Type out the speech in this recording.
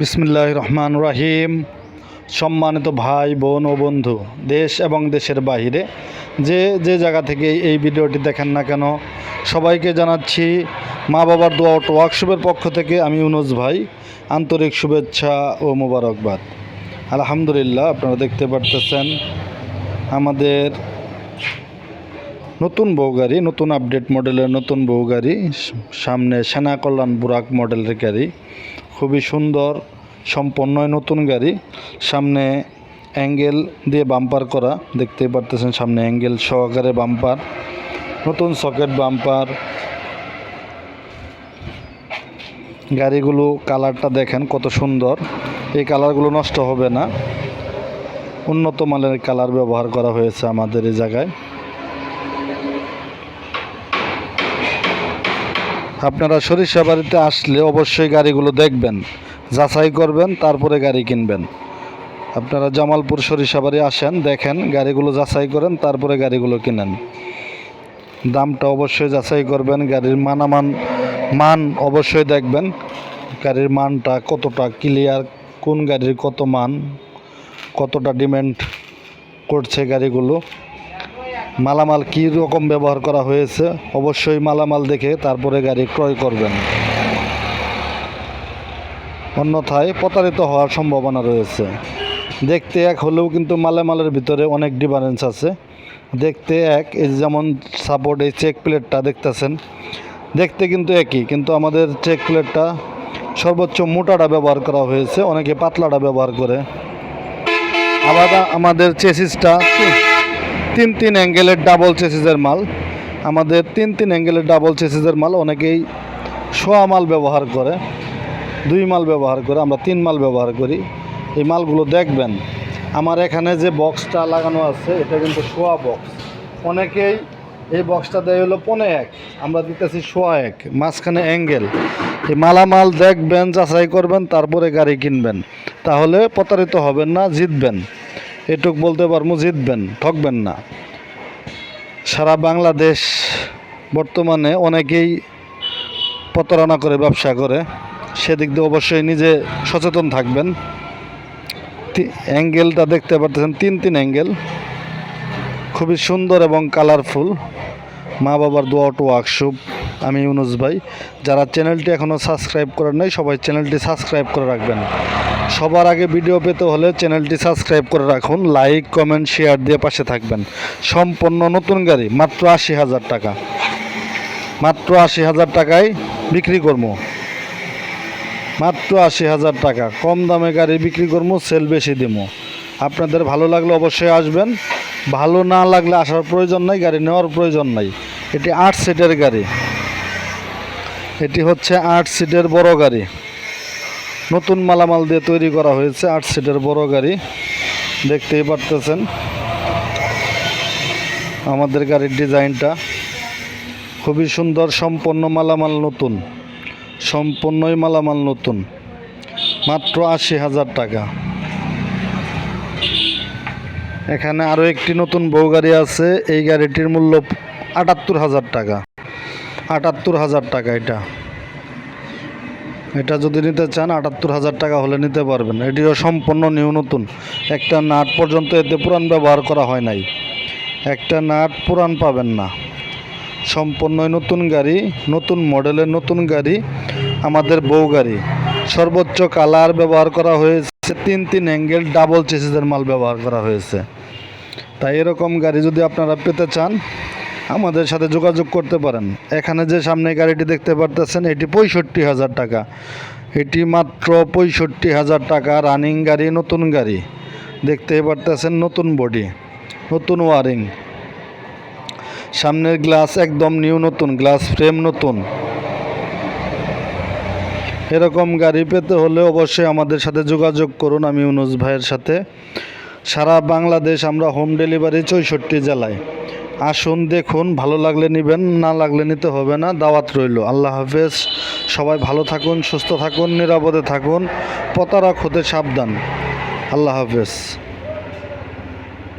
বিসমিল্লাহ রহমান রাহিম। সম্মানিত ভাই, বোন ও বন্ধু, দেশ এবং দেশের বাইরে যে যে জায়গা থেকে এই ভিডিওটি দেখেন না কেন, সবাইকে জানাচ্ছি মা বাবার দোয়া ও ওয়ার্কশপের পক্ষ থেকে আমি ইউনুস ভাই, আন্তরিক শুভেচ্ছা ও মোবারকবাদ। আলহামদুলিল্লাহ, আপনারা দেখতে পারতেছেন আমাদের নতুন বউ গাড়ি, নতুন আপডেট মডেলের নতুন বউ গাড়ি, সামনে সেনা কল্যাণ বুরাক মডেলের গাড়ি। খুবই সুন্দর, সম্পন্ন নতুন গাড়ি। সামনে অ্যাঙ্গেল দিয়ে বাম্পার করা, দেখতেই পারতেছেন সামনে অ্যাঙ্গেল সহকারে বাম্পার, নতুন সকেট বাম্পার। গাড়িগুলো কালারটা দেখেন কত সুন্দর। এই কালারগুলো নষ্ট হবে না। উন্নত মানের কালার ব্যবহার করা হয়েছে আমাদের এই জায়গায়। আপনারা সরিষা বাড়িতে আসলে অবশ্যই গাড়িগুলো দেখবেন, যাচাই করবেন, তারপরে গাড়ি কিনবেন। আপনারা জামালপুর সরিষাবাড়ি আসেন, দেখেন, গাড়িগুলো যাচাই করেন, তারপরে গাড়িগুলো কিনেন। দামটা অবশ্যই যাচাই করবেন, গাড়ির মানামান মান অবশ্যই দেখবেন, গাড়ির মানটা কতটা ক্লিয়ার কোন গাড়ির কত মান, কতটা ডিমান্ড করছে গাড়িগুলো। মালামাল কী রকম ব্যবহার করা হয়েছে, অবশ্যই মালামাল দেখে তারপরে গাড়ি ক্রয় করবেন। অন্যথায় প্রতারিত হওয়ার সম্ভাবনা রয়েছে। দেখতে এক হলেও কিন্তু মালামালের ভিতরে অনেক ডিফারেন্স আছে। দেখতে এক, এই যেমন সাপোর্ট এই চেক প্লেটটা দেখতেছেন, দেখতে কিন্তু একই, কিন্তু আমাদের চেক প্লেটটা সর্বোচ্চ মোটাটা ব্যবহার করা হয়েছে, অনেকে পাতলাটা ব্যবহার করে। আবার আমাদের চেসিসটা তিন তিন অ্যাঙ্গেলের ডাবল চেসিসের মাল। আমাদের তিন তিন অ্যাঙ্গেলের ডাবল চেসিসের মাল অনেকেই সোয়া মাল ব্যবহার করে, দুই মাল ব্যবহার করে, আমরা তিন মাল ব্যবহার করি। এই মালগুলো দেখবেন, আমার এখানে যে বক্সটা লাগানো আছে, এটা কিন্তু সোয়া বক্স অনেকেই এই বক্সটা দেয় হলো পনে এক, আমরা দিতেছি সোয়া এক, মাঝখানে অ্যাঙ্গেল। এই মালামাল দেখবেন, যাচাই করবেন, তারপরে গাড়ি কিনবেন। তাহলে প্রতারিত হবেন না, জিতবেন। এটুক বলতে পারব, জিতবেন, ঠকবেন না। সারা বাংলাদেশ বর্তমানে অনেকেই প্রতারণা করে, ব্যবসা করে। সেদিক দিয়ে অবশ্যই নিজে সচেতন থাকবেন। অ্যাঙ্গেলটা দেখতে পারতেছেন, তিন তিন অ্যাঙ্গেল। খুবই সুন্দর এবং কালারফুল। মা বাবার দোয়া টু ওয়ার্কশপ আমি ইউনুস ভাই, যারা চ্যানেলটি এখনও সাবস্ক্রাইব করেন নাই, সবাই চ্যানেলটি সাবস্ক্রাইব করে রাখবেন। সবার আগে ভিডিও পেতে হলে চ্যানেলটি সাবস্ক্রাইব করে রাখুন, লাইক, কমেন্ট, শেয়ার দিয়ে পাশে থাকবেন। সম্পূর্ণ নতুন গাড়ি, মাত্র আশি হাজার টাকা। মাত্র আশি হাজার টাকায় বিক্রি করব। মাত্র আশি হাজার টাকা, কম দামে গাড়ি বিক্রি করব, সেল বেশি দিবো। আপনাদের ভালো লাগলে অবশ্যই আসবেন। ভালো না লাগলে আসার প্রয়োজন নাই, গাড়ি নেওয়ার প্রয়োজন নাই। এটি আট সিটের গাড়ি। এটি হচ্ছে আট সিটের বড় গাড়ি। নতুন মালামাল দিয়ে তৈরি করা হয়েছে আট সিটের বড় গাড়ি। দেখতেই পারতেছেন আমাদের গাড়ির ডিজাইনটা। খুবই সুন্দর সম্পন্ন মালামাল নতুন। সম্পূর্ণই মালামাল নতুন। মাত্র আশি হাজার টাকা। এখানে আরও একটি নতুন বউ গাড়ি আছে। এই গাড়িটির মূল্য আটাত্তর হাজার টাকা। আটাত্তর হাজার টাকা এটা। এটা যদি নিতে চান, আটাত্তর হাজার টাকা হলে নিতে পারবেন। এটিও সম্পূর্ণ নিউ, নতুন। একটা নাট পর্যন্ত এতে পুরান ব্যবহার করা হয় নাই। একটা নাট পুরান পাবেন না। সম্পূর্ণই নতুন গাড়ি, নতুন মডেলের নতুন গাড়ি, আমাদের বউ গাড়ি। সর্বোচ্চ কালার ব্যবহার করা হয়েছে, তিন তিন অ্যাঙ্গেল, ডাবল চেসিসের মাল ব্যবহার করা হয়েছে। তাই এরকম গাড়ি যদি আপনারা পেতে চান আমাদের সাথে যোগাযোগ করতে পারেন। এখানে যে সামনে গাড়িটি দেখতে পারতেছেন, এটি পঁয়ষট্টি হাজার টাকা। এটি মাত্র পঁয়ষট্টি হাজার টাকা রানিং গাড়ি, নতুন গাড়ি। দেখতে পারতেছেন নতুন বডি, নতুন ওয়ারিং। সামনের গ্লাস একদম নিউ নতুন, গ্লাস ফ্রেম নতুন। এরকম গাড়ি পেতে হলে অবশ্যই আমাদের সাথে যোগাযোগ করুন, আমি ইউনুস ভাইয়ের সাথে। সারা বাংলাদেশ আমরা হোম ডেলিভারি চৌষট্টি জেলায়। আসুন, দেখুন, ভালো লাগলে নেবেন, না লাগলে নিতে হবে না, দাওয়াত রইল। আল্লাহ হাফেজ। সবাই ভালো থাকুন, সুস্থ থাকুন, নিরাপদে থাকুন পতারা হতে সাবধান। আল্লাহ হাফেজ।